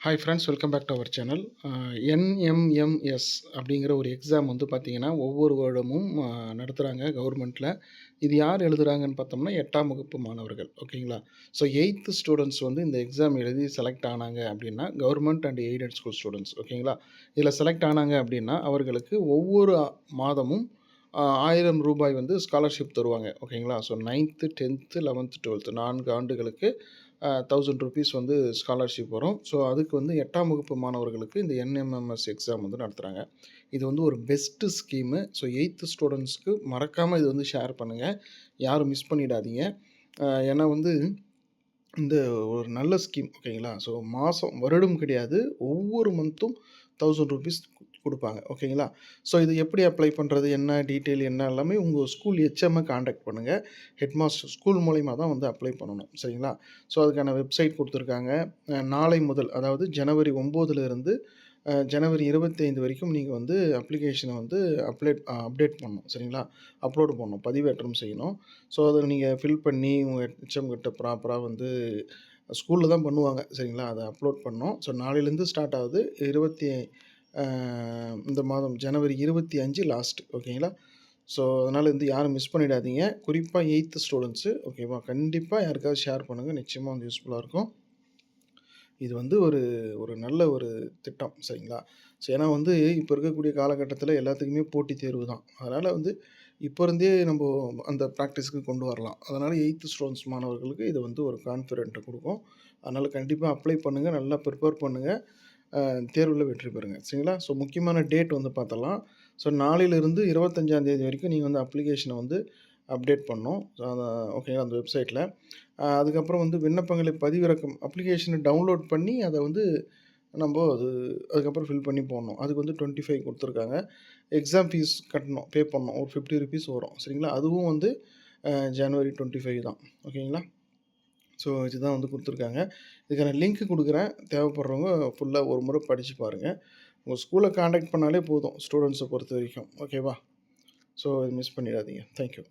Hi friends welcome back to our channel NMMS அப்படிங்கிற ஒரு exam வந்து பார்த்திங்கன்னா ஒவ்வொரு வருடமும் நடத்துகிறாங்க கவர்மெண்ட்டில் இது யார் எழுதுகிறாங்கன்னு பார்த்தோம்னா எட்டாம் வகுப்பு மாணவர்கள். ஓகேங்களா? ஸோ எயித்து ஸ்டூடெண்ட்ஸ் வந்து இந்த எக்ஸாம் எழுதி செலக்ட் ஆனாங்க அப்படின்னா government and aided school students ஓகேங்களா? இதில் செலக்ட் ஆனாங்க அப்படின்னா அவர்களுக்கு ஒவ்வொரு மாதமும் ஆயிரம் ரூபாய் வந்து ஸ்காலர்ஷிப் தருவாங்க. ஓகேங்களா? So ninth tenth eleventh twelfth நான்கு ஆண்டுகளுக்கு தௌசண்ட் ருபீஸ் வந்து ஸ்காலர்ஷிப் வரும். ஸோ அதுக்கு வந்து எட்டாம் வகுப்பு மாணவர்களுக்கு இந்த என்எம்எம்எஸ் எக்ஸாம் வந்து நடத்துகிறாங்க இது வந்து ஒரு பெஸ்ட்டு ஸ்கீமு ஸோ எயித்து ஸ்டூடெண்ட்ஸ்க்கு மறக்காமல் இது வந்து ஷேர் பண்ணுங்கள் யாரும் மிஸ் பண்ணிடாதீங்க. ஏன்னா வந்து இந்த ஒரு நல்ல ஸ்கீம் ஓகேங்களா? ஸோ மாதம் வருடம் கிடையாது. ஒவ்வொரு மந்த்தும் தௌசண்ட் ருபீஸ் கொடுப்பாங்க ஓகேங்களா? ஸோ இது எப்படி அப்ளை பண்ணுறது என்ன டீட்டெயில் என்ன எல்லாமே உங்கள் ஸ்கூல் ஹெச்எம்ஐ காண்டாக்ட் பண்ணுங்கள் ஹெட் மாஸ்டர் ஸ்கூல் மூலிமா தான் வந்து அப்ளை பண்ணணும் சரிங்களா? ஸோ அதுக்கான வெப்சைட் கொடுத்துருக்காங்க. நாளை முதல் அதாவது ஜனவரி ஒம்போதுலேருந்து ஜனவரி இருபத்தைந்து வரைக்கும் நீங்கள் வந்து அப்ளிகேஷனை வந்து அப்ளேட் அப்டேட் பண்ணணும் சரிங்களா? அப்லோடு பண்ணணும் பதிவேற்றம் செய்யணும். ஸோ அதை நீங்கள் ஃபில் பண்ணி உங்கள் ஹெச்எம் கிட்ட ப்ராப்பராக வந்து ஸ்கூலில் தான் பண்ணுவாங்க சரிங்களா? அதை அப்லோட் பண்ணோம் ஸோ நாளையிலேருந்து ஸ்டார்ட் ஆகுது இருபத்தி இந்த மாதம் ஜனவரி இருபத்தி அஞ்சு லாஸ்ட்டு ஓகேங்களா ஸோ அதனால் வந்து யாரும் மிஸ் பண்ணிடாதீங்க. குறிப்பாக எயித்து ஸ்டூடெண்ட்ஸு ஓகேவா கண்டிப்பாக யாருக்காவது ஷேர் பண்ணுங்கள் நிச்சயமாக வந்து யூஸ்ஃபுல்லாக இருக்கும். இது வந்து ஒரு ஒரு நல்ல ஒரு திட்டம் சரிங்களா? ஸோ ஏன்னா வந்து இப்போ இருக்கக்கூடிய காலகட்டத்தில் எல்லாத்துக்குமே போட்டித் தேர்வு தான். அதனால் வந்து இப்போ இருந்தே நம்ம அந்த ப்ராக்டிஸ்க்கு கொண்டு வரலாம். அதனால் எயித்து ஸ்டூடெண்ட்ஸ் மாணவர்களுக்கு இது வந்து ஒரு கான்ஃபிடென்ட்டை கொடுக்கும். அதனால் கண்டிப்பாக அப்ளை பண்ணுங்கள் நல்லா ப்ரிப்பேர் பண்ணுங்கள் தேர்வில் வெற்றி பெறுங்க. சரிங்களா? ஸோ முக்கியமான டேட் வந்து பார்த்தலாம் ஸோ நாளையிலிருந்து இருபத்தஞ்சாந்தேதி வரைக்கும் நீங்கள் வந்து அப்ளிகேஷனை வந்து அப்டேட் பண்ணோம் ஓகேங்களா அந்த வெப்சைட்டில் அதுக்கப்புறம் வந்து விண்ணப்பங்களை பதிவிறக்கம் அப்ளிகேஷனை டவுன்லோட் பண்ணி அதை வந்து நம்ம அது அதுக்கப்புறம் ஃபில் பண்ணி போடணும். அதுக்கு வந்து டுவெண்ட்டி ஃபைவ் கொடுத்துருக்காங்க. எக்ஸாம் ஃபீஸ் கட்டணும் பே பண்ணணும். ஒரு ஃபிஃப்டி ருபீஸ் வரும். சரிங்களா? அதுவும் வந்து ஜனவரி டுவெண்ட்டி ஃபைவ் தான். ஓகேங்களா ஸோ இதுதான் வந்து கொடுத்துருக்காங்க. இதுக்கான லிங்க் கொடுக்குறேன். தேவைப்படுறவங்க ஃபுல்லாக ஒரு முறை படித்து பாருங்கள் உங்கள் ஸ்கூலை காண்டாக்ட் பண்ணாலே போதும் ஸ்டூடெண்ட்ஸை பொறுத்த வரைக்கும். ஓகேவா ஸோ இது மிஸ் பண்ணிடாதீங்க. தேங்க்யூ